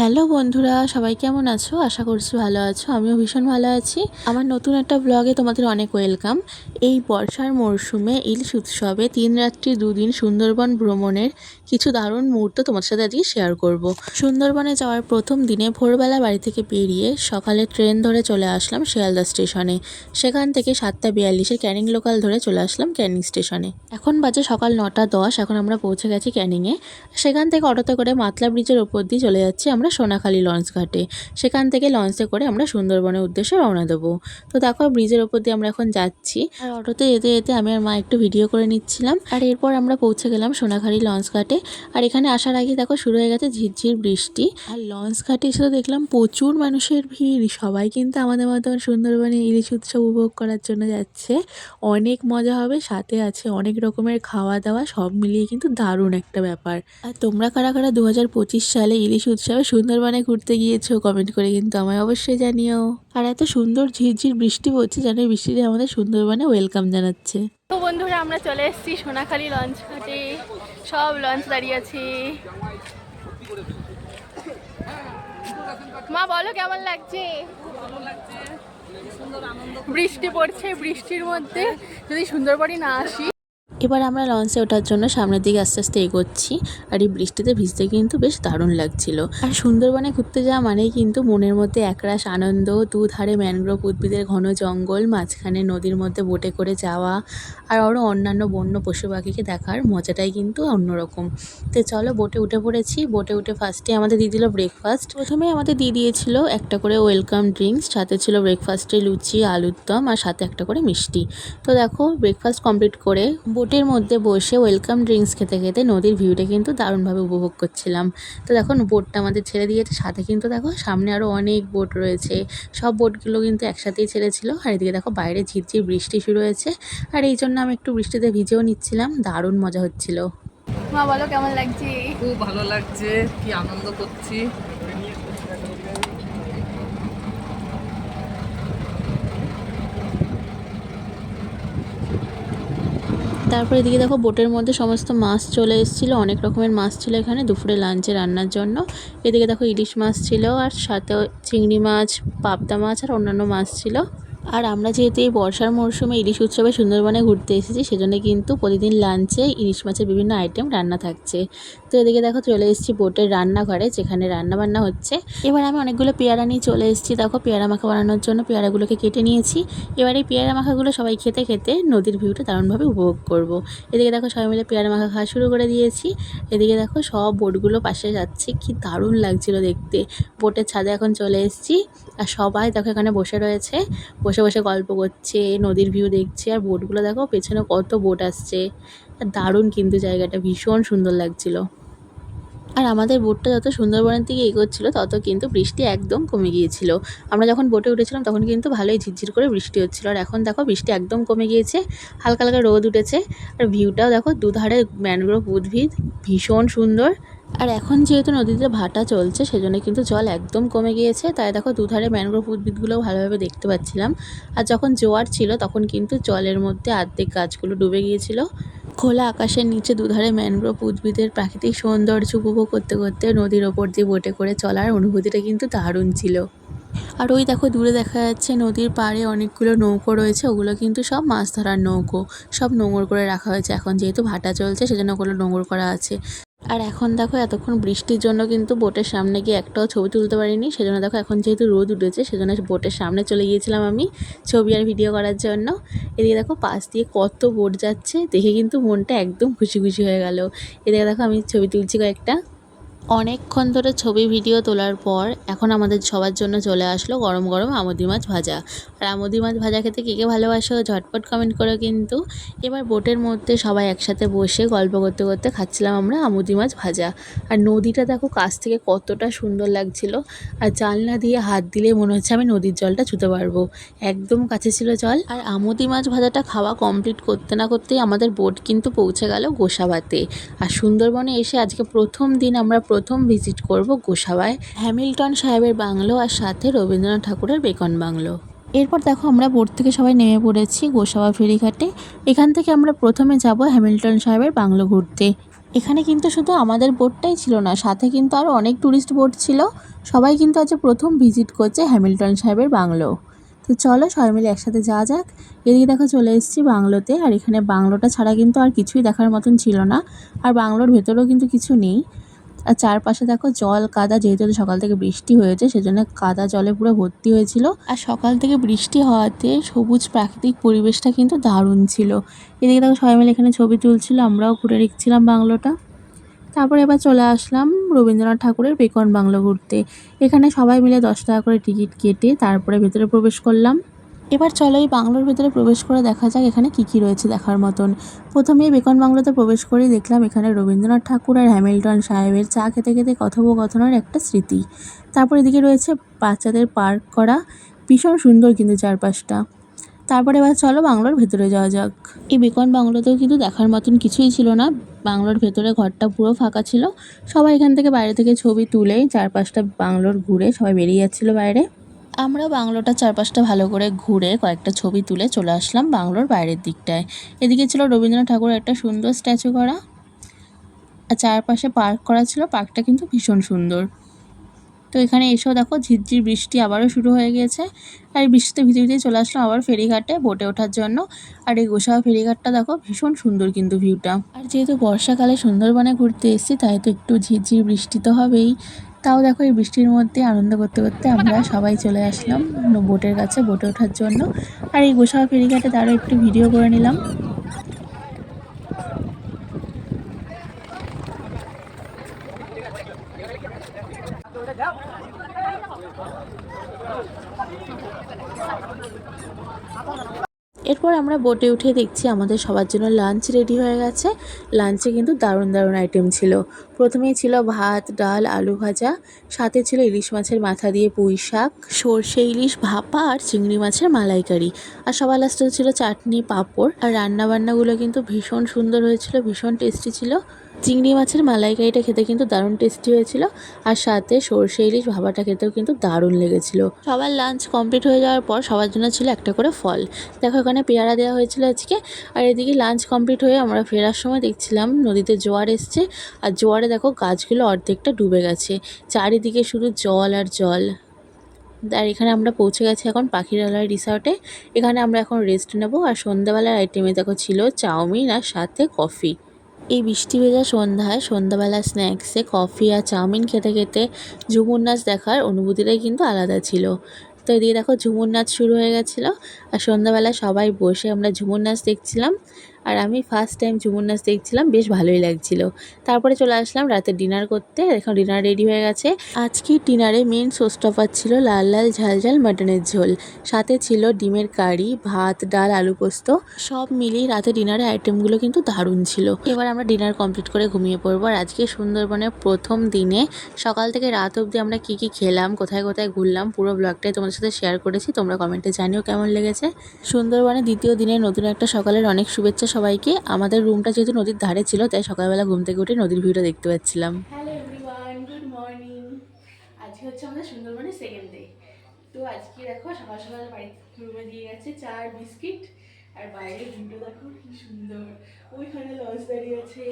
Hello বন্ধুরা, সবাই কেমন আছো? আশা করছি ভালো আছো, আমিও ভীষণ ভালো আছি। আমার নতুন একটা ব্লগে তোমাদের অনেক ওয়েলকাম এই বর্ষার মরশুমে ইলিশ উৎসবে তিন রাত্রি দুদিন সুন্দরবন ভ্রমণের কিছু দারুণ মুহূর্ত তোমার সাথে আজকে শেয়ার করব। সুন্দরবনে যাওয়ার প্রথম দিনে ভোরবেলা বাড়ি থেকে বেরিয়ে সকালে ট্রেন ধরে চলে আসলাম শিয়ালদা স্টেশনে সেখান থেকে সাতটা বিয়াল্লিশে ক্যানিং লোকাল ধরে চলে আসলাম ক্যানিং স্টেশনে এখন বাজে সকাল নটা দশ, এখন আমরা পৌঁছে গেছি ক্যানিংয়ে সেখান থেকে অটোতে করে মাতলা ব্রিজের ওপর দিয়ে চলে যাচ্ছি আমরা সোনাখালী লঞ্চ ঘাটে। সেখান থেকে লঞ্চে করে আমরা সুন্দরবনের উদ্দেশ্যে রওনা দেবো। তো দেখো ব্রিজের ওপর দিয়ে আমরা এখন যাচ্ছি। আর অটোতে যেতে যেতে আমি আর মা একটু ভিডিও করে নিচ্ছিলাম। আর এরপর আমরা পৌঁছে গেলাম সোনাখালী লঞ্চ ঘাটে। আর এখানে আসার আগে দেখো শুরু হয়ে গেছে ঝিরঝির বৃষ্টি। আর লঞ্চ ঘাটে এসে তো দেখলাম প্রচুর মানুষের ভিড়। সবাই কিন্তু আমাদের মতন সুন্দরবনে ইলিশ উৎসব উপভোগ করার জন্য যাচ্ছে। অনেক মজা হবে সাথে আছে অনেক রকমের খাওয়া দাওয়া সব মিলিয়ে কিন্তু দারুণ একটা ব্যাপার। আর তোমরা কারা কারা দু হাজার পঁচিশ সালে ইলিশ উৎসবে সুন্দরবনে ঘুরতে গিয়েছো কমেন্ট করে কিন্তু আমায় অবশ্যই জানিও। আর এত সুন্দর ঝিরঝির বৃষ্টি পড়ছে যেন এই বৃষ্টিতে আমাদের সুন্দরবনে ওয়েলকাম জানাচ্ছে। তো বন্ধুরা, আমরা চলে এসেছি সোনাখালি লঞ্চ ঘাটে। সব লঞ্চ দাঁড়িয়ে আছে। মা, বলো কেমন লাগছে? বৃষ্টি পড়ছে, বৃষ্টির মধ্যে যদি সুন্দরবনই না আসি এবার আমরা লঞ্চে ওঠার জন্য সামনের দিকে আস্তে আস্তে এগোচ্ছি। আর এই বৃষ্টিতে ভিজতে কিন্তু বেশ দারুণ লাগছিল। আর সুন্দরবনে ঘুরতে যাওয়া মানেই কিন্তু মনের মধ্যে একরাশ আনন্দ, দুধারে ম্যানগ্রোভ উদ্ভিদের ঘন জঙ্গল, মাঝখানে নদীর মধ্যে বোটে করে যাওয়া, আর আরও অন্যান্য বন্য পশু পাখিকে দেখার মজাটাই কিন্তু অন্যরকম। তো চলো বোটে উঠে পড়েছি। বোটে উঠে ফার্স্টে আমাদের দিয়ে দিল ব্রেকফাস্ট প্রথমে আমাদের দিয়ে দিয়েছিল একটা করে ওয়েলকাম ড্রিঙ্কস সাথে ছিল ব্রেকফাস্টে লুচি, আলুর দম, আর সাথে একটা করে মিষ্টি। তো দেখো ব্রেকফাস্ট কমপ্লিট করে বোটের মধ্যে বসে ওয়েলকাম ড্রিঙ্কস খেতে খেতে নদীর ভিউটা কিন্তু দারুণভাবে উপভোগ করছিলাম। তো দেখো বোটটা আমাদের ছেড়ে দিয়েছে সাথে কিন্তু দেখো সামনে আরও অনেক বোট রয়েছে। সব বোটগুলো কিন্তু একসাথেই ছেড়েছিল। আর এদিকে দেখো বাইরে ঝিরঝির বৃষ্টি শুরু হয়েছে। আর এই জন্য আমি একটু বৃষ্টিতে ভিজেও নিচ্ছিলাম দারুণ মজা হচ্ছিল। মা বলো কেমন লাগছে? খুব ভালো লাগছে কি আনন্দ করছি। তারপর এদিকে দেখো বোটের মধ্যে সমস্ত মাছ চলে এসেছিল, অনেক রকমের মাছ ছিল এখানে দুপুরে লাঞ্চে রান্নার জন্য। এদিকে দেখো ইলিশ মাছ ছিল আর সাথে চিংড়ি মাছ, পাবদা মাছ আর অন্যান্য মাছ ছিল। আর আমরা যেহেতু এই বর্ষার মরশুমে ইলিশ উৎসবে সুন্দরবনে ঘুরতে এসেছি, সেজন্য কিন্তু প্রতিদিন লাঞ্চে ইলিশ মাছের বিভিন্ন আইটেম রান্না থাকছে। তো এদিকে দেখো চলে এসেছি বোটের রান্নাঘরে, যেখানে রান্না বান্না হচ্ছে। এবার আমি অনেকগুলো পেয়ারা নিয়ে চলে এসেছি। দেখো পেয়ারা মাখা বানানোর জন্য পেয়ারাগুলোকে কেটে নিয়েছি। এবার এই পেয়ারা মাখাগুলো সবাই খেতে খেতে নদীর ভিউটা দারুণভাবে উপভোগ করব। এদিকে দেখো সবাই মিলে পেয়ারা মাখা খাওয়া শুরু করে দিয়েছি। এদিকে দেখো সব বোটগুলো পাশে যাচ্ছে। কি দারুণ লাগছিল দেখতে। বোটের ছাদে এখন চলে এসেছি আর সবাই দেখো এখানে বসে রয়েছে। বসে বসে গল্প করছে, নদীর ভিউ দেখছে আর বোটগুলো দেখো পেছনে কত বোট আসছে। দারুণ কিন্তু জায়গাটা, ভীষণ সুন্দর লাগছিল। আর আমাদের বোটটা যত সুন্দরবনের দিকে এগোচ্ছিল, তত কিন্তু বৃষ্টি একদম কমে গিয়েছিল। আমরা যখন বোটে উঠেছিলাম, তখন কিন্তু ভালোই ঝিরঝির করে বৃষ্টি হচ্ছিল। আর এখন দেখো, বৃষ্টি একদম কমে গিয়েছে, হালকা হালকা রোদ উঠেছে। আর ভিউটাও দেখো, দুধারে ম্যানগ্রোভ উদ্ভিদ, ভীষণ সুন্দর। আর এখন যেহেতু নদীতে ভাটা চলছে, সেজন্য কিন্তু জল একদম কমে গিয়েছে। তাই দেখো, দুধারে ম্যানগ্রোভ উদ্ভিদগুলোও ভালোভাবে দেখতে পাচ্ছিলাম। আর যখন জোয়ার ছিল, তখন কিন্তু জলের মধ্যে আর্ধেক গাছগুলো ডুবে গিয়েছিল। খোলা আকাশের নিচে দুধারে ম্যানগ্রোভ উদ্ভিদের প্রাকৃতিক সৌন্দর্য উপভোগ করতে করতে নদীর ওপর দিয়ে বোটে করে চলার অনুভূতিটা কিন্তু দারুণ ছিল। আর ওই দেখো, দূরে দেখা যাচ্ছে নদীর পাড়ে অনেকগুলো নৌকো রয়েছে, ওগুলো কিন্তু সব মাছ ধরার নৌকো, সব নোংর করে রাখা হয়েছে। এখন যেহেতু ভাটা চলছে, সেজন্য ওগুলো নোংর করা আছে। আর এখন দেখো এতক্ষণ বৃষ্টির জন্য কিন্তু বোটের সামনে গিয়ে একটাও ছবি তুলতে পারিনি। সেজন্য দেখো এখন যেহেতু রোদ উঠেছে, সেজন্য বোটের সামনে চলে গিয়েছিলাম আমি ছবি আর ভিডিও করার জন্য। এদিকে দেখো পাশ দিয়ে কত বোট যাচ্ছে, দেখে কিন্তু মনটা একদম খুশি খুশি হয়ে গেল। এদিকে দেখো আমি ছবি তুলছি কয়েকটা। অনেকক্ষণ ধরে ছবি ভিডিও তোলার পর এখন আমাদের সবার জন্য চলে আসলো গরম গরম আমুদি মাছ ভাজা। আর আমুদি মাছ ভাজা খেতে কে কে ভালোবাসো ঝটপট কমেন্ট করো কিন্তু। এবার বোটের মধ্যে সবাই একসাথে বসে গল্প করতে করতে খাচ্ছিলাম আমরা আমুদি মাছ ভাজা। আর নদীটা দেখো কাছ থেকে কতটা সুন্দর লাগছিল। আর জানলা দিয়ে হাত দিলে মনে হচ্ছে আমি নদীর জলটা ছুতে পারব। একদম কাছে ছিল জল। আর আমুদি মাছ ভাজাটা খাওয়া কমপ্লিট করতে না করতেই আমাদের বোট কিন্তু পৌঁছে গেল গোসাবাতে। আর সুন্দরবনে এসে আজকে প্রথম দিন আমরা প্রথম ভিজিট করব গোসাবায়। হ্যামিল্টন সাহেবের বাংলো আর সাথে রবীন্দ্রনাথ ঠাকুরের বেকন বাংলো। এরপর দেখো আমরা বোট থেকে সবাই নেমে পড়েছি গোসাবা ফেরিঘাটে। এখান থেকে আমরা প্রথমে যাব হ্যামিল্টন সাহেবের বাংলো ঘুরতে। এখানে কিন্তু শুধু আমাদের বোটটাই ছিল না সাথে কিন্তু আরও অনেক ট্যুরিস্ট বোট ছিল। সবাই কিন্তু আজ প্রথম ভিজিট করছে হ্যামিল্টন সাহেবের বাংলো। তো চলো সবাই মিলে একসাথে যাওয়া যাক। এদিকে দেখো চলে এসেছি বাংলোতে আর এখানে বাংলোটা ছাড়া কিন্তু আর কিছুই দেখার মতন ছিল না। আর বাংলোর ভেতরেও কিন্তু কিছু নেই। আর চারপাশে দেখো জল, কাদা, যেহেতু সকাল থেকে বৃষ্টি হয়েছে, সেজন্য কাদা জলে পুরো ভর্তি হয়েছিল। আর সকাল থেকে বৃষ্টি হওয়াতে সবুজ প্রাকৃতিক পরিবেশটা কিন্তু দারুণ ছিল। এদিকে দেখো সবাই মিলে এখানে ছবি তুলছিল, আমরাও ঘুরে দেখছিলাম বাংলোটা। তারপর এবার চলে আসলাম রবীন্দ্রনাথ ঠাকুরের বেকন বাংলো ঘুরতে। এখানে সবাই মিলে দশ টাকা করে টিকিট কেটে তারপরে ভেতরে প্রবেশ করলাম। এবার চলো এই বাংলোর ভেতরে প্রবেশ করে দেখা যাক এখানে কি কি রয়েছে দেখার মতন। প্রথমে বেকন বাংলোতে প্রবেশ করেই দেখলাম এখানে রবীন্দ্রনাথ ঠাকুর আর হ্যামিল্টন সাহেবের চা খেতে খেতে কথোপকথনের একটা স্মৃতি। তারপর এদিকে রয়েছে বাচ্চাদের পার্ক করা, ভীষণ সুন্দর কিন্তু চারপাশটা। তারপরে এবার চলো বাংলোর ভেতরে যাওয়া যাক। এই বেকন বাংলোতেও কিন্তু দেখার মতন কিছুই ছিল না। বাংলোর ভেতরে ঘরটা পুরো ফাঁকা ছিল। সবাই এখান থেকে বাইরে থেকে ছবি তুলে চারপাশটা বাংলোর ঘুরে সবাই বেরিয়ে যাচ্ছিল বাইরে। আমরা বাংলোটার চারপাশটা ভালো করে ঘুরে কয়েকটা ছবি তুলে চলে আসলাম বাংলোর বাইরের দিকটায়। এদিকে ছিল রবীন্দ্রনাথ ঠাকুরের একটা সুন্দর স্ট্যাচু করা। আর চারপাশে পার্ক করা ছিল, পার্কটা কিন্তু ভীষণ সুন্দর। তো এখানে এসেও দেখো ঝিরঝির বৃষ্টি আবারও শুরু হয়ে গিয়েছে। আর এই বৃষ্টিতে ভিতরে ভিতরে চলে আসলাম আবার ফেরিঘাটে বোটে ওঠার জন্য। আর এই গোসাবা ফেরিঘাটটা দেখো ভীষণ সুন্দর কিন্তু ভিউটা আর যেহেতু বর্ষাকালে সুন্দরবনে ঘুরতে এসেছি, তাই তো একটু ঝিরঝির বৃষ্টি তো হবেই। তাও দেখো এই বৃষ্টির মধ্যে আনন্দ করতে করতে আমরা সবাই চলে আসলাম বোটের কাছে বোটে ওঠার জন্য। আর এই গোসাবা ফেরিঘাটে তারও একটু ভিডিও করে নিলাম। এরপর আমরা বোটে উঠে দেখছি আমাদের সবার জন্য লাঞ্চ রেডি হয়ে গেছে। লাঞ্চে কিন্তু দারুণ দারুণ আইটেম ছিল। প্রথমেই ছিল ভাত, ডাল, আলু ভাজা, সাথে ছিল ইলিশ মাছের মাথা দিয়ে পুঁই শাক, সর্ষে ইলিশ ভাপা আর চিংড়ি মাছের মালাইকারি। আর সবার লাস্টে ছিল চাটনি, পাঁপড়। আর রান্নাবান্নাগুলো কিন্তু ভীষণ সুন্দর হয়েছিল, ভীষণ টেস্টি ছিল। চিংড়ি মাছের মালাইকারিটা খেতে কিন্তু দারুণ টেস্টি হয়েছিল। আর সাথে সর্ষে ইলিশ ভাবাটা খেতেও কিন্তু দারুণ লেগেছিল। সবার লাঞ্চ কমপ্লিট হয়ে যাওয়ার পর সবার জন্য ছিল একটা করে ফল। দেখো, এখানে পেয়ারা দেওয়া হয়েছিল আজকে। আর এদিকে লাঞ্চ কমপ্লিট হয়ে আমরা ফেরার সময় দেখছিলাম নদীতে জোয়ার এসছে। আর জোয়ারে দেখো গাছগুলো অর্ধেকটা ডুবে গেছে। চারিদিকে শুধু জল আর জল। আর এখানে আমরা পৌঁছে গেছি এখন পাখিরালয় রিসর্টে এখানে আমরা এখন রেস্ট নেব। আর সন্ধ্যাবেলার আইটেমে দেখো ছিল চাউমিন আর সাথে কফি এই বৃষ্টি ভেজা সন্ধ্যায় সন্ধ্যাবেলা স্ন্যাক্সে কফি আর চাউমিন খেতে খেতে ঝুমুর নাচ দেখার অনুভূতিটাই কিন্তু আলাদা ছিল। তো এদিকে দেখো ঝুমুর নাচ শুরু হয়ে গেছিল। আর সন্ধ্যাবেলা সবাই বসে আমরা ঝুমুর নাচ দেখছিলাম। আর আমি ফার্স্ট টাইম ঝুমুর নাচ দেখছিলাম, বেশ ভালোই লাগছিল। তারপরে চলে আসলাম রাতে ডিনার করতে এখন ডিনার রেডি হয়ে গেছে। আজকে ডিনারে মেন সোস্টফার ছিল লাল লাল, ঝাল ঝাল মাটনের ঝোল। সাথে ছিল ডিমের কারি, ভাত, ডাল, আলু পোস্ত। সব মিলিয়ে রাতে ডিনারের আইটেমগুলো কিন্তু দারুণ ছিল। এবার আমরা ডিনার কমপ্লিট করে ঘুমিয়ে পড়ব। আর আজকে সুন্দরবনের প্রথম দিনে সকাল থেকে রাত অবধি আমরা কি কি খেলাম, কোথায় কোথায় ঘুরলাম, পুরো ব্লগটাই তোমাদের সাথে শেয়ার করেছি। তোমরা কমেন্টে জানিও কেমন লেগেছে। সুন্দরবনের দ্বিতীয় দিনে নতুন একটা সকালের অনেক শুভেচ্ছা সবাইকে। আমাদের রুমটা যেহেতু নদীর ধারে ছিল, তাই সকালবেলা ঘুম থেকে উঠে নদীর ভিউটা দেখতে পাচ্ছিলাম। গুড মর্নিং আজকে হচ্ছে আমাদের সুন্দরবনের সেকেন্ড ডে তো আজকে দেখো, সকাল সকাল রুমে দিয়ে গেছে আর বিস্কিট। আর বাইরে ভিউটা দেখো, কি সুন্দর। ওইখানে লঞ্চ দাঁড়িয়ে আছে।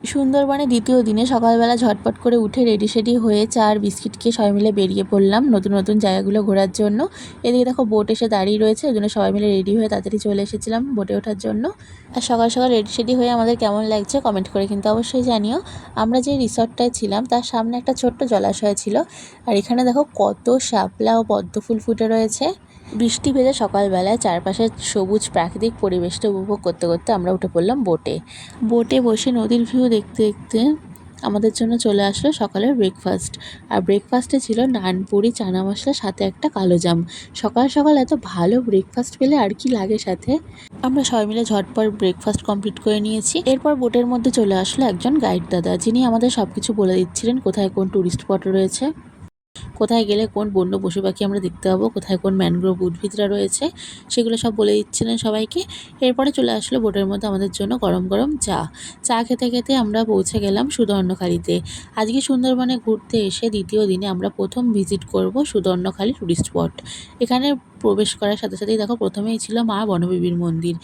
সুন্দরবনে দ্বিতীয় দিনে সকালবেলা ঝটপট করে উঠে রেডি সেডি হয়ে চা আর বিস্কিট খেয়ে সবাই মিলে বেরিয়ে পড়লাম নতুন নতুন জায়গাগুলো ঘোরার জন্য। এদিকে দেখো বোট এসে দাঁড়িয়ে রয়েছে ওই জন্য সবাই মিলে রেডি হয়ে তাড়াতাড়ি চলে এসেছিলাম বোটে ওঠার জন্য। আর সকাল সকাল রেডি সেডি হয়ে আমাদের কেমন লাগছে কমেন্ট করে কিন্তু অবশ্যই জানিও। আমরা যে রিসর্টটায় ছিলাম, তার সামনে একটা ছোট্ট জলাশয় ছিল। আর এখানে দেখো কত শাপলা ও পদ্ম ফুল ফুটে রয়েছে। বৃষ্টি ভেজা সকালবেলায় চারপাশের সবুজ প্রাকৃতিক পরিবেশটা উপভোগ করতে করতে আমরা উঠে পড়লাম বোটে। বোটে বসে নদীর ভিউ দেখতে দেখতে আমাদের জন্য চলে আসলো সকালের ব্রেকফাস্ট আর ব্রেকফাস্টে ছিল নানপুরি চানা মশলা, সাথে একটা কালো জাম। সকাল সকাল এত ভালো ব্রেকফাস্ট পেলে আর কি লাগে সাথে? আমরা সবাই মিলে ঝটপট ব্রেকফাস্ট কমপ্লিট করে নিয়েছি। এরপর বোটের মধ্যে চলে আসলো একজন গাইড দাদা, যিনি আমাদের সব কিছু বলে দিচ্ছিলেন কোথায় কোন ট্যুরিস্ট স্পট রয়েছে। কোথায় গেলে কোন বন্য পশু পাখি আমরা দেখতে পাবো, কোথায় কোন ম্যানগ্রোভ উদ্ভিদরা রয়েছে, সেগুলো সব বলে দিচ্ছিলেন সবাইকে। এরপরে চলে আসলো বোটের মধ্যে আমাদের জন্য গরম গরম চা। চা খেতে খেতে আমরা পৌঁছে গেলাম সুদর্ণখালিতে। আজকে সুন্দরবনে ঘুরতে এসে দ্বিতীয় দিনে আমরা প্রথম ভিজিট করব সুদর্ণখালি টুরিস্ট স্পট এখানে প্রবেশ করার সাথে সাথেই দেখো প্রথমেই ছিল মা বনবিবির মন্দির।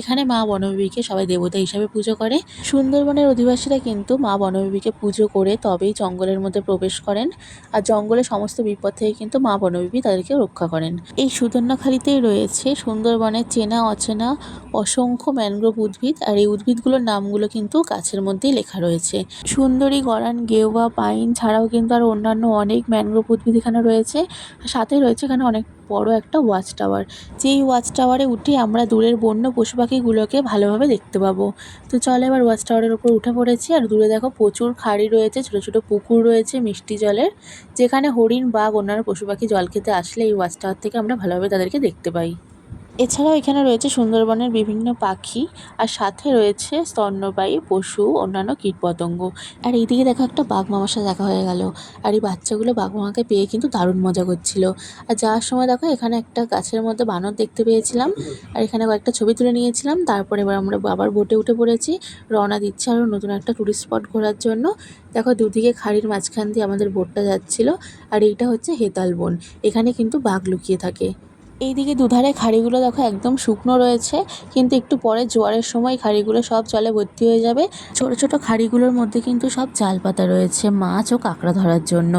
এখানে মা বনবিবিকে সবাই দেবতা হিসাবে পুজো করে। সুন্দরবনের অধিবাসীরা কিন্তু মা বনবিবিকে পুজো করে তবেই জঙ্গলের মধ্যে প্রবেশ করেন আর জঙ্গলের সমস্ত বিপদ থেকে কিন্তু মা বনবিবি তাদেরকে রক্ষা করেন। এই সুদর্ণখালিতেই রয়েছে সুন্দরবনের চেনা, অচেনা, অসংখ্য ম্যানগ্রোভ উদ্ভিদ আর এই উদ্ভিদগুলোর নামগুলো কিন্তু গাছের মধ্যেই লেখা রয়েছে। সুন্দরী, গরান গেওয়া পাইন ছাড়াও কিন্তু আরও অন্যান্য অনেক ম্যানগ্রোভ উদ্ভিদ এখানে রয়েছে। সাথে রয়েছে এখানে অনেক বড় একটা ওয়াচ টাওয়ার যেই ওয়াচ টাওয়ারে উঠে আমরা দূরের বন্য পশু পাখিগুলোকে ভালোভাবে দেখতে পাবো। তো চলো এবার ওয়াচ টাওয়ারের ওপর উঠে পড়েছি। আর দূরে দেখো প্রচুর খাড়ি রয়েছে, ছোটো ছোটো পুকুর রয়েছে মিষ্টি জলের, যেখানে হরিণ, বাঘ, অন্যান্য পশু পাখি জল খেতে আসলে এই ওয়াচ টাওয়ার থেকে আমরা ভালোভাবে তাদেরকে দেখতে পাই। এছাড়াও এখানে রয়েছে সুন্দরবনের বিভিন্ন পাখি, আর সাথে রয়েছে স্তন্যপায়ী পশু, অন্যান্য কীটপতঙ্গ। আর এইদিকে দেখো একটা বাঘ মামার সাথে দেখা হয়ে গেল। আর এই বাচ্চাগুলো বাঘ মামাকে পেয়ে কিন্তু দারুণ মজা করছিল। আর যাওয়ার সময় দেখো এখানে একটা গাছের মধ্যে বানর দেখতে পেয়েছিলাম। আর এখানে কয়েকটা ছবি তুলে নিয়েছিলাম। তারপরে এবার আমরা আবার বোটে উঠে পড়েছি। রওনা দিচ্ছে আরও নতুন একটা টুরিস্ট স্পট ঘোরার জন্য। দেখো দুদিকে খাড়ির মাঝখান দিয়ে আমাদের বোটটা যাচ্ছিল। আর এইটা হচ্ছে হেতাল বন। এখানে কিন্তু বাঘ লুকিয়ে থাকে। এইদিকে দুধারে খাড়িগুলো দেখো একদম শুকনো রয়েছে, কিন্তু একটু পরে জোয়ারের সময় খাড়িগুলো সব জলে ভর্তি হয়ে যাবে। ছোট ছোট খাড়িগুলোর মধ্যে কিন্তু সব জাল পাতা রয়েছে, মাছ ও কাঁকড়া ধরার জন্য।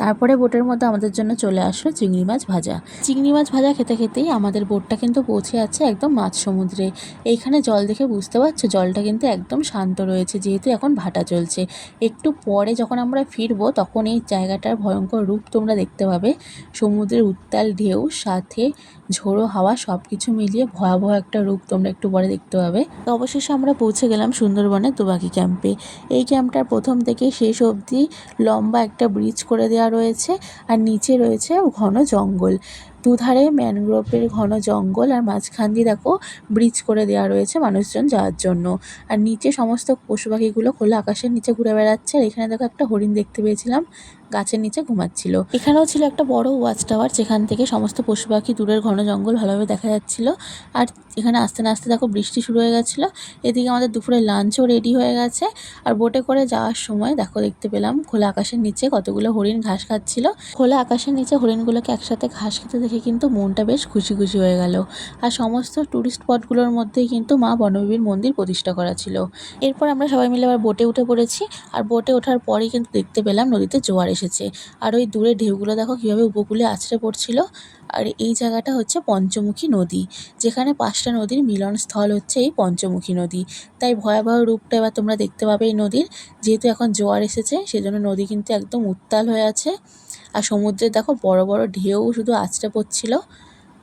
তারপরে বোটের মধ্যে আমাদের জন্য চলে আসলো চিংড়ি মাছ ভাজা। চিংড়ি মাছ ভাজা খেতে খেতেই আমাদের বোটটা কিন্তু পৌঁছে যাচ্ছে একদম মাছ সমুদ্রে। এইখানে জল দেখে বুঝতে পারছ, জলটা কিন্তু একদম শান্ত রয়েছে, যেহেতু এখন ভাটা চলছে। একটু পরে যখন আমরা ফিরবো, তখন এই জায়গাটার ভয়ঙ্কর রূপ তোমরা দেখতে পাবে। সমুদ্রের উত্তাল ঢেউ, সাথে ঝোড়ো হাওয়া সব কিছু মিলিয়ে ভয়াবহ একটা রূপ তোমরা একটু পরে দেখতে পাবে। তো অবশেষে আমরা পৌঁছে গেলাম সুন্দরবনের দুবাকি ক্যাম্পে। এই ক্যাম্পটার প্রথম থেকে শেষ অবধি লম্বা একটা ব্রিজ করে দেওয়া রয়েছে আর নিচে রয়েছে ঘন জঙ্গল। দুধারে ম্যানগ্রোভের ঘন জঙ্গল আর মাঝখান দিয়ে দেখো ব্রিজ করে দেওয়া রয়েছে মানুষজন যাওয়ার জন্য। আর নিচে সমস্ত পশু পাখিগুলো খোলা আকাশের নিচে ঘুরে বেড়াচ্ছে আর এখানে দেখো একটা হরিণ দেখতে পেয়েছিলাম। গাছের নিচে ঘুমাচ্ছিল। এখানেও ছিল একটা বড় ওয়াচ টাওয়ার যেখান থেকে সমস্ত পশু পাখি দূরের ঘন জঙ্গল ভালোভাবে দেখা যাচ্ছিল। আর এখানে আস্তে না আস্তে দেখো বৃষ্টি শুরু হয়ে গেছিল। এদিকে আমাদের দুপুরে লাঞ্চও রেডি হয়ে গেছে। আর বোটে করে যাওয়ার সময় দেখো দেখতে পেলাম খোলা আকাশের নিচে কতগুলো হরিণ ঘাস খাচ্ছিল। খোলা আকাশের নিচে হরিণগুলোকে একসাথে ঘাস খেতে দেখে কিন্তু মনটা বেশ খুশি খুশি হয়ে গেল। আর সমস্ত টুরিস্ট স্পটগুলোর মধ্যেই কিন্তু মা বনবিবির মন্দির প্রতিষ্ঠা করা ছিল। এরপর আমরা সবাই মিলে আবার বোটে উঠে পড়েছি। আর বোটে ওঠার পরেই কিন্তু দেখতে পেলাম নদীতে জোয়ার এসেছে। আর ওই দূরে ঢেউগুলো দেখো কীভাবে উপকূলে আছড়ে পড়ছিল। আর এই জায়গাটা হচ্ছে পঞ্চমুখী নদী, যেখানে পাঁচটা নদীর মিলনস্থল হচ্ছে এই পঞ্চমুখী নদী। তাই ভয়াবহ রূপটা এবার তোমরা দেখতে পাবে এই নদীর। যেহেতু এখন জোয়ার এসেছে, সেজন্য নদী কিন্তু একদম উত্তাল হয়ে আছে। আর সমুদ্রে দেখো বড় বড় ঢেউ শুধু আছড়ে পড়ছিল।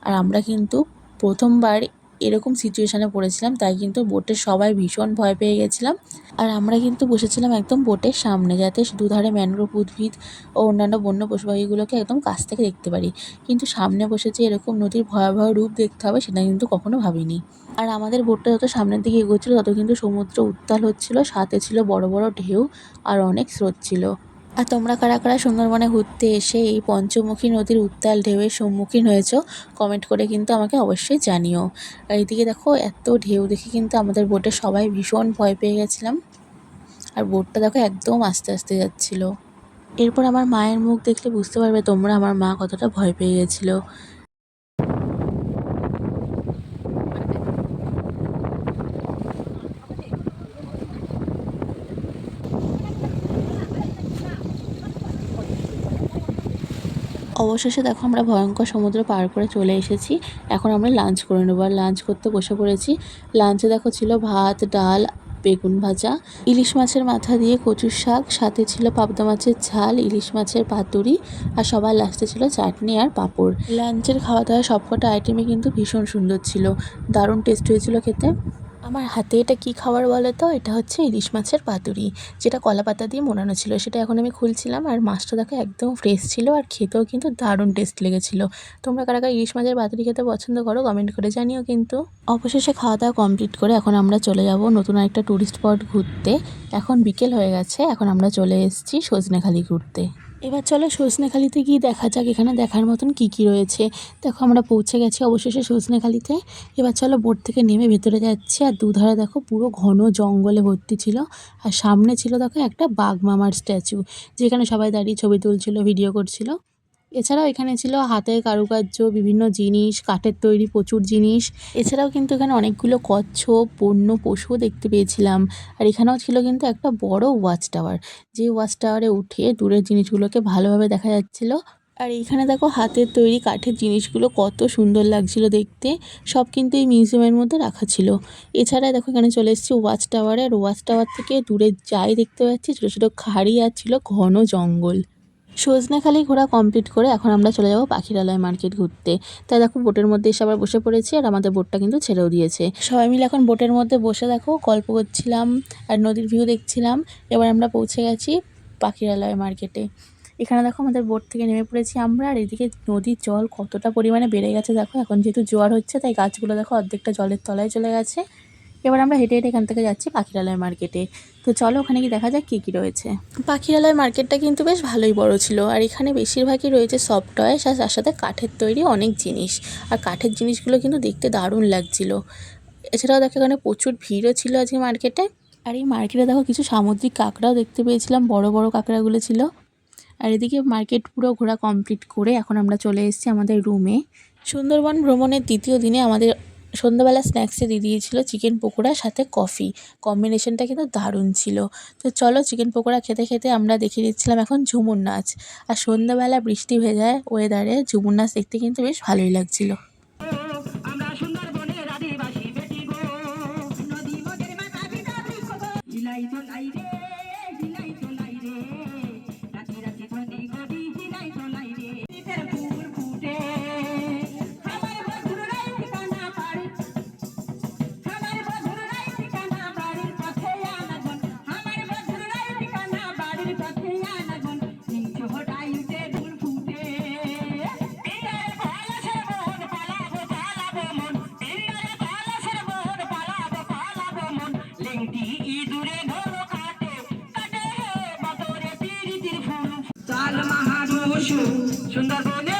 আর আমরা কিন্তু প্রথমবার এরকম সিচুয়েশানে পড়েছিলাম, তাই কিন্তু বোটের সবাই ভীষণ ভয় পেয়ে গেছিলাম। আর আমরা কিন্তু বসেছিলাম একদম বোটের সামনে, যাতে দুধারে ম্যানগ্রোভ উদ্ভিদ ও অন্যান্য বন্য পশু পাখিগুলোকে একদম কাছ থেকে দেখতে পারি। কিন্তু সামনে বসে যে এরকম নদীর ভয়াবহ রূপ দেখতে হবে, সেটা কিন্তু কখনো ভাবিনি। আর আমাদের বোটটা যত সামনের দিকে এগোচ্ছিলো, তত কিন্তু সমুদ্র উত্তাল হচ্ছিল, সাথে ছিল বড় বড় ঢেউ আর অনেক স্রোত ছিল। আর তোমরা কারা কারা সুন্দরবনে ঘুরতে এসে এই পঞ্চমুখী নদীর উত্তাল ঢেউয়ের সম্মুখীন হয়েছ কমেন্ট করে কিন্তু আমাকে অবশ্যই জানিও। আর এইদিকে দেখো, এত ঢেউ দেখে কিন্তু আমাদের বোটে সবাই ভীষণ ভয় পেয়ে গেছিলাম। আর বোটটা দেখো একদম আস্তে আস্তে যাচ্ছিল। এরপর আমার মায়ের মুখ দেখলে বুঝতে পারবে তোমরা আমার মা কতটা ভয় পেয়ে গেছিল। অবশেষে দেখো আমরা ভয়ঙ্কর সমুদ্র পার করে চলে এসেছি। এখন আমরা লাঞ্চ করে নেব। আর লাঞ্চ করতে বসে পড়েছি। লাঞ্চে দেখো ছিল ভাত, ডাল, বেগুন ভাজা, ইলিশ মাছের মাথা দিয়ে কচুর শাক, সাথে ছিল পাবদা মাছের ঝাল, ইলিশ মাছের পাতুরি আর সবার লাস্টে ছিল চাটনি আর পাঁপড়। লাঞ্চের খাওয়া দাওয়া সবকটা আইটেমই কিন্তু ভীষণ সুন্দর ছিল। দারুণ টেস্ট হয়েছিল খেতে। আমার হাতে এটা কি খাবার বলো তো? এটা হচ্ছে ইলিশ মাছের পাতুরি, যেটা কলা পাতা দিয়ে মোড়ানো ছিল। সেটা এখন আমি খুলছিলাম আর মাছটা দেখো একদম ফ্রেশ ছিল আর খেতেও কিন্তু দারুণ টেস্ট লেগেছিল। তোমরা কারা কারা ইলিশ মাছের পাতুরি খেতে পছন্দ করো কমেন্ট করে জানিও কিন্তু। অবশেষে খাওয়া দাওয়া কমপ্লিট করে এখন আমরা চলে যাব নতুন একটা ট্যুরিস্ট স্পট ঘুরতে। এখন বিকেল হয়ে গেছে, এখন আমরা চলে এসেছি সজনেখালি ঘুরতে। এবার চলো সজনেখালিতে গিয়ে দেখা যাক, এখানে দেখার মতন কি কি রয়েছে। দেখো আমরা পৌঁছে গেছি অবশেষে সজনেখালিতে। এবার চলো বোট থেকে নেমে ভেতরে যাচ্ছি। আর দুধারে দেখো পুরো ঘন জঙ্গলে ভর্তি ছিল। আর সামনে ছিল দেখো একটা বাঘ মামার স্ট্যাচু, যেখানে সবাই দাঁড়িয়ে ছবি তুলছিল, ভিডিও করছিল। এছাড়াও এখানে ছিল হাতের কারুকার্য, বিভিন্ন জিনিস, কাঠের তৈরি প্রচুর জিনিস। এছাড়াও কিন্তু এখানে অনেকগুলো কচ্ছপ, বন্য পশুও দেখতে পেয়েছিলাম। আর এখানেও ছিল কিন্তু একটা বড় ওয়াচ টাওয়ার। যে ওয়াচ টাওয়ারে উঠে দূরের জিনিসগুলোকে ভালোভাবে দেখা যাচ্ছিল। আর এইখানে দেখো হাতের তৈরি কাঠের জিনিসগুলো কত সুন্দর লাগছিল দেখতে। সব কিন্তু এই মিউজিয়ামের মধ্যে রাখা ছিল। এছাড়া দেখো এখানে চলে এসেছি ওয়াচ টাওয়ারে। আর ওয়াচ টাওয়ার থেকে দূরে যাই দেখতে পাচ্ছি ছোটো ছোটো খাড়ি আর ছিল ঘন জঙ্গল। সজনেখালি ঘোরা কমপ্লিট করে এখন আমরা চলে যাব পাখিরালয় মার্কেট ঘুরতে। তাই দেখো বোটের মধ্যে এসে আবার বসে পড়েছি আর আমাদের বোটটা কিন্তু ছেড়েও দিয়েছে। সবাই মিলে এখন বোটের মধ্যে বসে দেখো, গল্প করছিলাম আর নদীর ভিউ দেখছিলাম। এবার আমরা পৌঁছে গেছি পাখিরালয় মার্কেটে এখানে দেখো আমাদের বোট থেকে নেমে পড়েছি আমরা আর এদিকে নদীর জল কতটা পরিমাণে বেড়ে গেছে দেখো। এখন যেহেতু জোয়ার হচ্ছে তাই গাছগুলো দেখো অর্ধেকটা জলের তলায় চলে গেছে। এবার আমরা হেঁটে হেঁটে এখান থেকে যাচ্ছি পাখিরালয় মার্কেটে। তো চলো ওখানে কি দেখা যাক কী কী রয়েছে। পাখিরালয় মার্কেটটা কিন্তু বেশ ভালোই বড় ছিল আর এখানে বেশিরভাগই রয়েছে সফট টয়েস আর তার সাথে কাঠের তৈরি অনেক জিনিস। আর কাঠের জিনিসগুলো কিন্তু দেখতে দারুণ লাগছিল। এছাড়াও দেখো এখানে প্রচুর ভিড়ও ছিল আজকে মার্কেটে। আর এই মার্কেটে দেখো কিছু সামুদ্রিক কাঁকড়াও দেখতে পেয়েছিলাম বড় বড় কাঁকড়াগুলো ছিল। আর এদিকে মার্কেট পুরো ঘোরা কমপ্লিট করে এখন আমরা চলে এসেছি আমাদের রুমে সুন্দরবন ভ্রমণের দ্বিতীয় দিনে আমাদের সন্ধ্যাবেলা স্ন্যাক্সে দিয়ে দিয়েছিল চিকেন পকোড়ার সাথে কফি। কম্বিনেশনটা কিন্তু দারুণ ছিল। তো চলো চিকেন পকোড়া খেতে খেতে আমরা দেখিয়ে দিচ্ছিলাম এখন ঝুমুর নাচ। আর সন্ধ্যাবেলা বৃষ্টি ভেজায় ওয়েদারে ঝুমুর নাচ দেখতে কিন্তু বেশ ভালোই লাগছিল। আমরা সুন্দরবনের আদিবাসী সুন্দরবনে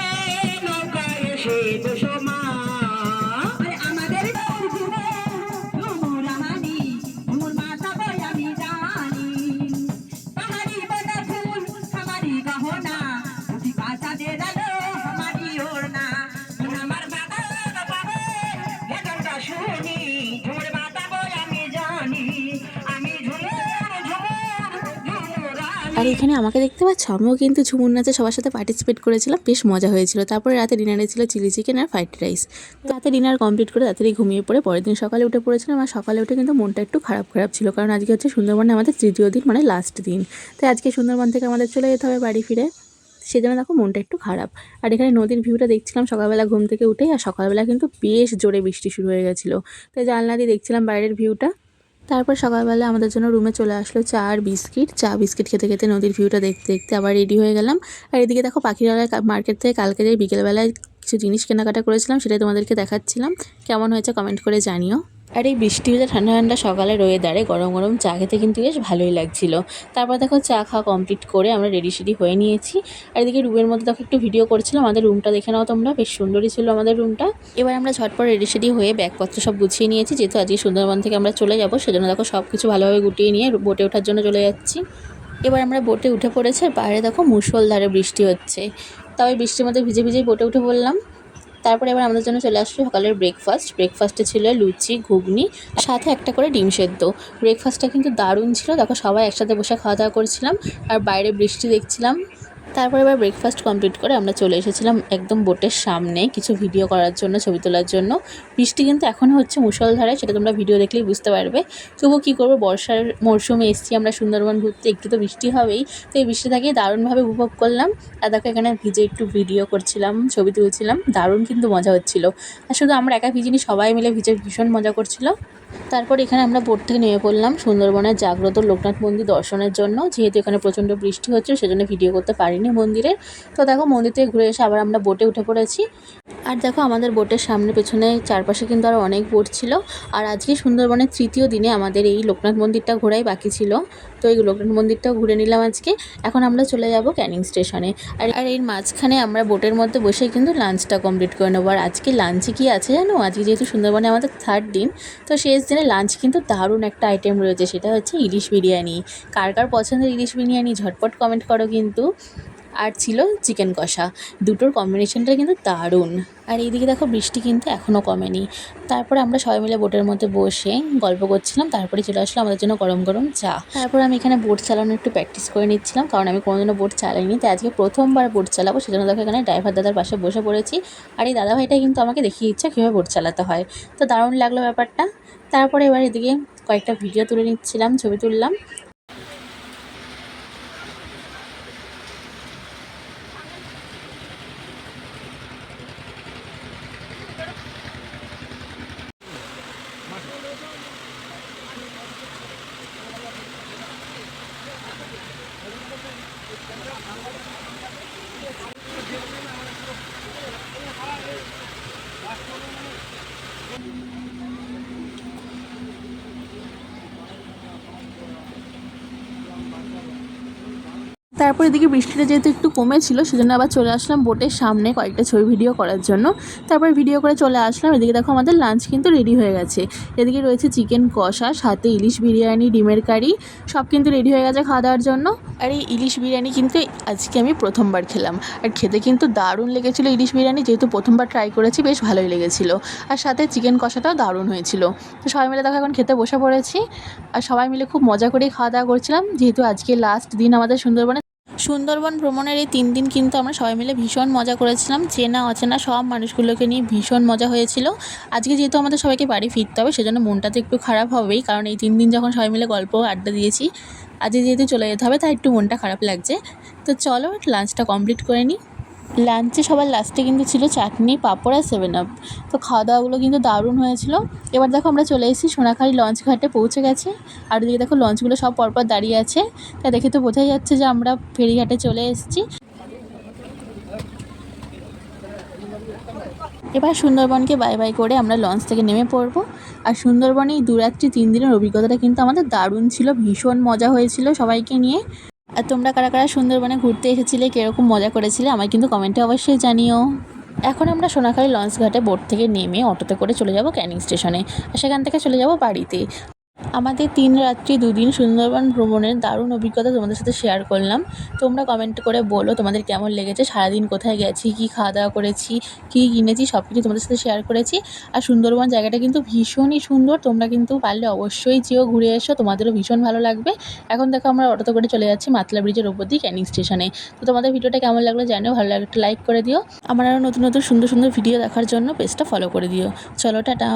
এখানে আমাকে দেখতে পাচ্ছ? আমিও কিন্তু ঝুমুর নাচে সবার সাথে পার্টিসিপেট করেছিলাম, বেশ মজা হয়েছিল। তারপরে রাতে ডিনারে ছিল চিলি চিকেন আর ফ্রাইড রাইস রাতে ডিনার কমপ্লিট করে তাড়াতাড়ি ঘুমিয়ে পড়ে, পরের দিন সকালে উঠে পড়েছিলাম আর সকালে উঠে কিন্তু মনটা একটু খারাপ খারাপ ছিল, কারণ আজকে হচ্ছে সুন্দরবনে আমাদের তৃতীয় দিন মানে লাস্ট দিন। তাই আজকে সুন্দরবন থেকে আমাদের চলে যেতে হবে বাড়ি ফিরে। সেজন্য দেখো মনটা একটু খারাপ। আর এখানে নদীর ভিউটা দেখছিলাম সকালবেলা ঘুম থেকে উঠে আর সকালবেলা কিন্তু বেশ জোরে বৃষ্টি শুরু হয়ে গেছিল। তাই জানলা দিয়ে দেখছিলাম বাইরের ভিউটা তারপর সকালবেলা আমাদের জন্য রুমে চলে আসলো চা আর বিস্কিট। চা, বিস্কিট খেতে খেতে নদীর ভিউটা দেখতে দেখতে আবার রেডি হয়ে গেলাম। আর এদিকে দেখো পাখিরালয় মার্কেট থেকে কালকে যে বিকেলবেলায় কিছু জিনিস কেনাকাটা করেছিলাম সেটাই তোমাদেরকে দেখাচ্ছিলাম। কেমন হয়েছে কমেন্ট করে জানিও। আর এই বৃষ্টি ভেজা ঠান্ডা ঠান্ডা সকালে রয়ে দাঁড়ে গরম গরম চা খেতে কিন্তু বেশ ভালোই লাগছিল। তারপর দেখো চা খাওয়া কমপ্লিট করে আমরা রেডি সেডি হয়ে নিয়েছি। আর এদিকে রুমের মধ্যে দেখো একটু ভিডিও করছিলাম আমাদের রুমটা দেখে নাও তোমরা, বেশ সুন্দরই ছিল আমাদের রুমটা এবার আমরা ঝটপট রেডি সেডি হয়ে ব্যাগপত্র সব গুছিয়ে নিয়েছি, যেহেতু আজকে সুন্দরবন থেকে আমরা চলে যাব, সেজন্য দেখো সব কিছু ভালোভাবে গুটিয়ে নিয়ে বোটে ওঠার জন্য চলে যাচ্ছি। এবার আমরা বোটে উঠে পড়েছি, বাইরে দেখো মুষলধারে বৃষ্টি হচ্ছে। তবে বৃষ্টির মধ্যে ভিজে ভিজেই বোটে উঠে পড়লাম। তারপরে এবার আমাদের জন্য চলে আসলো সকালের ব্রেকফাস্ট ব্রেকফাস্টে ছিল লুচি, ঘুগনি সাথে একটা করে ডিম সেদ্ধ। ব্রেকফাস্টটা কিন্তু দারুণ ছিল। দেখো সবাই একসাথে বসে খাওয়া দাওয়া করছিলাম, আর বাইরে বৃষ্টি দেখছিলাম। তারপরে এবার ব্রেকফাস্ট কমপ্লিট করে আমরা চলে এসেছিলাম একদম বোটের সামনে কিছু ভিডিও করার জন্য, ছবি তোলার জন্য। বৃষ্টি কিন্তু এখনও হচ্ছে মুষলধারে সেটা তোমরা ভিডিও দেখলেই বুঝতে পারবে। তবুও কী করব, বর্ষার মরশুমে এসছি আমরা সুন্দরবন ঘুরতে, একটু তো বৃষ্টি হবেই। তো এই বৃষ্টি বৃষ্টিটাকে দারুণভাবে উপভোগ করলাম। আর দেখো, এখানে ভিজে একটু ভিডিও করছিলাম, ছবি তুলছিলাম। দারুণ কিন্তু মজা হচ্ছিল। আর শুধু আমরা একা ভিজিনি, সবাই মিলে ভিজে ভীষণ মজা করছিল। তারপর এখানে আমরা বোট থেকে নেমে পড়লাম সুন্দরবনের জাগ্রত লোকনাথ মন্দির দর্শনের জন্য। যেহেতু এখানে প্রচণ্ড বৃষ্টি হচ্ছে, সেজন্য ভিডিও করতে পারিনি মন্দিরের। তো দেখো, মন্দির থেকে ঘুরে এসে আবার আমরা বোটে উঠে পড়েছি। আর দেখো, আমাদের বোটের সামনে পেছনে চারপাশে কিন্তু আরও অনেক বোট ছিল। আর আজকে সুন্দরবনের তৃতীয় দিনে আমাদের এই লোকনাথ মন্দিরটা ঘোরাই বাকি ছিল। তো এই লোকনাথ মন্দিরটাও ঘুরে নিলাম আজকে। এখন আমরা চলে যাব ক্যানিং স্টেশনে। আর আর এর মাঝখানে আমরা বোটের মধ্যে বসে কিন্তু লাঞ্চটা কমপ্লিট করে নেব। আর আজকে লাঞ্চে কি আছে জানো? আজকে যেহেতু সুন্দরবনে আমাদের থার্ড দিন, তো শেষ দিনে লাঞ্চ কিন্তু দারুণ একটা আইটেম রয়েছে, সেটা হচ্ছে ইলিশ বিরিয়ানি। কার কার পছন্দের ইলিশ বিরিয়ানি, ঝটপট কমেন্ট করো কিন্তু। আর ছিল চিকেন কষা। দুটোর কম্বিনেশনটা কিন্তু দারুণ। আর এইদিকে দেখো বৃষ্টি কিন্তু এখনও কমেনি। তারপরে আমরা সবাই মিলে বোটের মধ্যে বসে গল্প করছিলাম, তারপরে চলে আসলো আমাদের জন্য গরম গরম চা। তারপর আমি এখানে বোট চালানোর একটু প্র্যাকটিস করে নিচ্ছিলাম, কারণ আমি কোনোদিনও বোট চালাইনি। তাই আজকে প্রথমবার বোট চালাবো, সেজন্য দেখো এখানে ড্রাইভার দাদার পাশে বসে পড়েছি। আর এই দাদাভাইটা কিন্তু আমাকে দেখিয়ে ইচ্ছা কীভাবে বোট চালাতে হয়। তো দারুণ লাগল ব্যাপারটা। তারপরে এবার এদিকে কয়েকটা ভিডিও তুলে নিচ্ছিলাম, ছবি তুললাম। তারপর এদিকে বৃষ্টিটা যেহেতু একটু কমেছিল, সেজন্য আবার চলে আসলাম বোটের সামনে কয়েকটা ছবি ভিডিও করার জন্য। তারপর ভিডিও করে চলে আসলাম। এদিকে দেখো আমাদের লাঞ্চ কিন্তু রেডি হয়ে গেছে। এদিকে রয়েছে চিকেন কষা, সাথে ইলিশ বিরিয়ানি, ডিমের কারি সব কিন্তু রেডি হয়ে গেছে খাওয়া দাওয়ার জন্য। আর এই ইলিশ বিরিয়ানি কিন্তু আজকে আমি প্রথমবার খেলাম। আর খেতে কিন্তু দারুণ লেগেছিলো ইলিশ বিরিয়ানি, যেহেতু প্রথমবার ট্রাই করেছি, বেশ ভালোই লেগেছিলো। আর সাথে চিকেন কষাটাও দারুণ হয়েছিল। তো সবাই মিলে দেখো, এখন খেতে বসে পড়েছি। আর সবাই মিলে খুব মজা করে খাওয়া দাওয়া করছিলাম, যেহেতু আজকে লাস্ট দিন আমাদের সুন্দরবনে সুন্দরবন ভ্রমণের এই তিন দিন কিন্তু আমরা সবাই মিলে ভীষণ মজা করেছিলাম। চেনা, অচেনা সব মানুষগুলোকে নিয়ে ভীষণ মজা হয়েছিল। আজকে যেহেতু আমাদের সবাইকে বাড়ি ফিরতে হবে, সেজন্য মনটা তো একটু খারাপ হবেই, কারণ এই তিন দিন যখন সবাই মিলে গল্প আড্ডা দিয়েছি আজকে যেহেতু চলে যেতে হবে, তাই একটু মনটা খারাপ লাগছে। তো চলো লাঞ্চটা কমপ্লিট করে নিই লাঞ্চে সবার লাস্টে কিন্তু ছিল চাটনি, পাঁপড় আর সেভেন আপ তো খাওয়া দাওয়াগুলো কিন্তু দারুণ হয়েছিল। এবার দেখো আমরা চলে এসেছি সোনাখালি লঞ্চ ঘাটে, পৌঁছে গেছে। আর ওদিকে দেখো লঞ্চগুলো সব পরপর দাঁড়িয়ে আছে। তা দেখে তো বোঝাই যাচ্ছে যে আমরা ফেরিঘাটে চলে এসেছি। এবার সুন্দরবনকে বাই বাই করে আমরা লঞ্চ থেকে নেমে পড়ব। আর সুন্দরবনে এই দুরাত্রি তিন দিনের অভিজ্ঞতাটা কিন্তু আমাদের দারুণ ছিল, ভীষণ মজা হয়েছিল সবাইকে নিয়ে। আর তোমরা কারা কারা সুন্দরবনে ঘুরতে এসেছিলে, কীরকম মজা করেছিলে, আমায় কিন্তু কমেন্টে অবশ্যই জানিও। এখন আমরা সোনাখালি লঞ্চ ঘাটে বোট থেকে নেমে অটোতে করে চলে যাব ক্যানিং স্টেশনে আর সেখান থেকে চলে যাব বাড়িতে। আমাদের তিন রাত্রি দুদিন সুন্দরবন ভ্রমণের দারুণ অভিজ্ঞতা তোমাদের সাথে শেয়ার করলাম। তোমরা কমেন্ট করে বলো তোমাদের কেমন লেগেছে, সারাদিন কোথায় গেছি, কী খাওয়া দাওয়া করেছি, কী কিনেছি সব কিছু তোমাদের সাথে শেয়ার করেছি। আর সুন্দরবন জায়গাটা কিন্তু ভীষণই সুন্দর, তোমরা কিন্তু পারলে অবশ্যই যেও ঘুরে এসো, তোমাদেরও ভীষণ ভালো লাগবে। এখন দেখো আমরা অটোতে করে চলে যাচ্ছি মাতলা ব্রিজের ওপর দিয়ে ক্যানিং স্টেশনে তো তোমাদের ভিডিওটা কেমন লাগল জানিও, ভালো লাগলে একটা লাইক করে দিও। আমার আরও নতুন নতুন সুন্দর সুন্দর ভিডিও দেখার জন্য পেজটা ফলো করে দিও। চলো, টাটা।